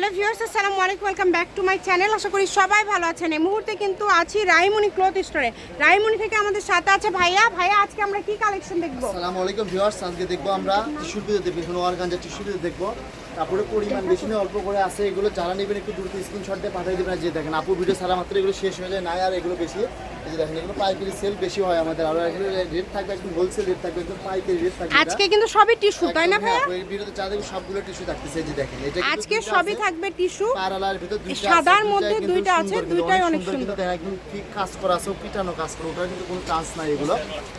Hello viewers, আসসালামু আলাইকুম, welcome back to my channel. আশা করি সবাই ভালো আছেন। এই মুহূর্তে কিন্তু আছি রাইমণি ক্লথ স্টোরে। রাইমণি থেকে আমাদের সাথে আছে ভাইয়া। ভাইয়া, আজকে আমরা কি কালেকশন দেখব? আসসালামু আলাইকুম ভিউয়ার্স, আজকে দেখব আমরা টিস্যুর দেখব বিভিন্ন অর্গানজার টিস্যুর ভিতরে দেখব। কাপড়ের পরিমাণ বেশি নয় অল্প করে আছে, এগুলো যারা নেবেন একটু দ্রুত স্ক্রিনশট দিয়ে পাঠিয়ে দেবেন। যে দেখেন, আপু ভিডিও সারা মাত্র এগুলো শেষ হয়ে যায় না আর এগুলো বেশি। এই যে দেখেন এগুলো পাইকারি সেল বেশি হয় আমাদের। আর রেট থাকবে একদম হোলসেল রেট থাকবে একদম পাইকারি রেট থাকবে আজকে কিন্তু সবই টিস্যু তাই না ভাইয়া? হ্যাঁ, এই ভিডিওতে সবগুলো টিস্যু থাকতেছে যে দেখেন। এটা আজকে সবই থাকবে টিস্যু পারালার ভিতর দুইটা আছে, সাদার মধ্যে দুইটা আছে, দুইটাই অনেক কিন্তু সুন্দর। দেখেন একদম ঠিক কাজ করা আছে পিটানো কাজ করা ওটার কিন্তু কোনো চান্স নাই এগুলো।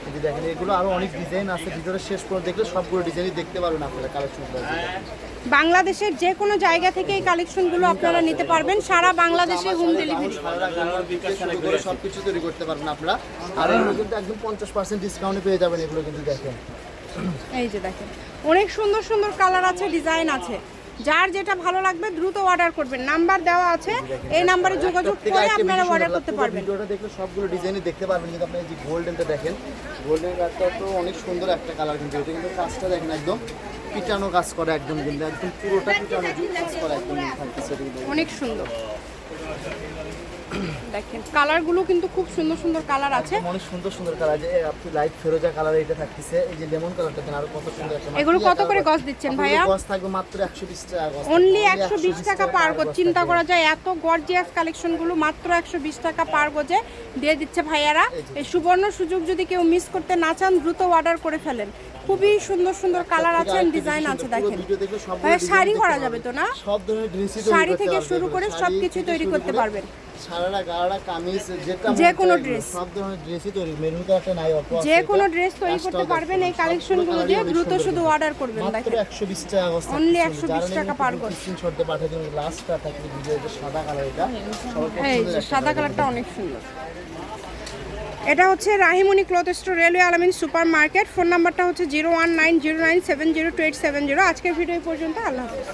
এই যে দেখেন এগুলো আরও অনেক ডিজাইন আছে ভিতরে শেষ করে দেখলে সবগুলো ডিজাইনই দেখতে পারবেন আপনারা কালেকশন বাংলাদেশের যে কোনো জায়গা থেকে এই কালেকশনগুলো আপনারা নিতে পারবেন। সারা বাংলাদেশে হোম ডেলিভারি সব কিছু তৈরি করতে পারবেন আপনারা। আর এগুলো কিন্তু একদম পঞ্চাশ পার্সেন্ট ডিসকাউন্টে পেয়ে যাবেন এগুলো কিন্তু দেখেন। এই যে দেখেন অনেক সুন্দর সুন্দর কালার আছে ডিজাইন আছে। যার যেটা ভালো লাগবে দ্রুত অর্ডার করবেন। নাম্বার দেওয়া আছে এই নাম্বারে যোগাযোগ করে আপনারা অর্ডার করতে পারবেন। ভিডিওটা দেখলে সবগুলো ডিজাইনই দেখতে পারবেন। কিন্তু আপনি এই যে গোল্ডেনটা দেখেন গোল্ডেন কাজটা তো অনেক সুন্দর একটা কালার কিন্তু। এটা কিন্তু কাজটা দেখেন একদম। পিটানো কাজ করে একদম কিন্তু একদম পুরোটা পিটানো কাজ করে একদম থাকতেছে। অনেক সুন্দর দেখেন কালারগুলো কিন্তু খুব সুন্দর সুন্দর কালার আছে। অনেক সুন্দর সুন্দর কালার যে আপনি লাইট ফেরোজা কালার এটা থাকতেছে। এই যে লেমন কালারটা দেন আরও কত সুন্দর একটা এগুলো কত করে। গজ দিচ্ছেন ভাইয়া? গজ থাকবে মাত্র 120 টাকা গজ অনলি থাকবে। একশো বিশ টাকা পার গজ চিন্তা করা যায় এত গর্জিয়াস কালেকশনগুলো মাত্র একশো বিশ টাকা পার গজে দিয়ে দিচ্ছে ভাইয়ারা। এই সুবর্ণ সুযোগ যদি কেউ মিস করতে না চান দ্রুত অর্ডার করে ফেলেন। খুবই সুন্দর সুন্দর কালার আছে ডিজাইন আছে দেখেন। ভাইয়া শাড়ি করা যাবে তো না? সব ধরনের শাড়ি থেকে শুরু করে সবকিছু তৈরি করতে পারবেন। সারারা গাড়া কামিজ যেটা যে কোনো dress। সব ধরনের ড্রেসই তৈরি মেরুন কালারটা নাই অল্প যে কোনো ড্রেস তৈরি করতে পারবেন এই কালেকশনগুলো দিয়ে দ্রুত শুধু অর্ডার করবেন মাত্র দেখেন। 120 টাকা Only থাকতেছে। 120 টাকা দ্রুত গজ। screenshot দিয়ে পাঠিয়ে দিন লাস্টটা থাকবে ভিডিও যে সাদা কালার এটা এই সাদা কালারটা অনেক সুন্দর। এটা হচ্ছে Rahimoni cloth store railway Alamin super market phone নাম্বারটা হচ্ছে zero one nine zero nine seven zero two eight seven zero. আজকের ভিডিও পর্যন্ত আল্লাহ হাফেজ।